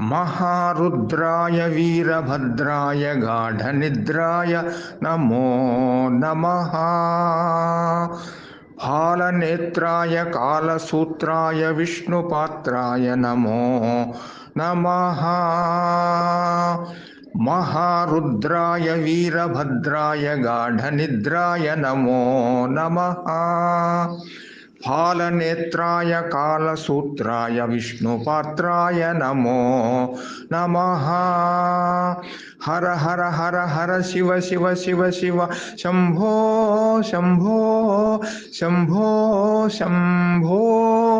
महारुद्राय वीरभद्राय गाढनिद्राय नमो नमः। फालनेत्राय कालसूत्राय विष्णुपात्राय नमो नमः। महारुद्राय वीरभद्राय गाढनिद्राय नमो नमः फालनेत्राय कालसूत्राय विष्णुपात्राय नमो नमः। हर हर हर हर, शिव शिव शिव शिव, शंभो शम्भो शम्भो शम्भो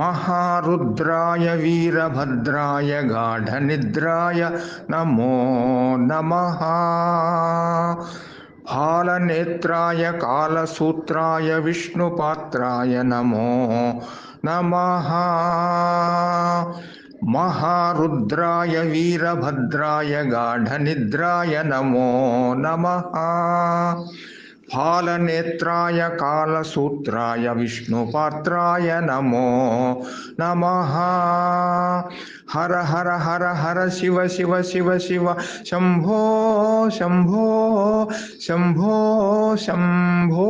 महारुद्राय वीरभद्राय गाढनिद्राय नमो नमः। फालनेत्राय, कालसूत्राय, विष्णुपात्राय नमो नमः। महारुद्राय, वीरभद्राय, गाढनिद्राय नमो नमः। फालनेत्राय कालसूत्राय विष्णुपात्राय नमो नमः। हर हर हर हर शिव शिव शिव शिव शंभो शम्भो शम्भो शम्भो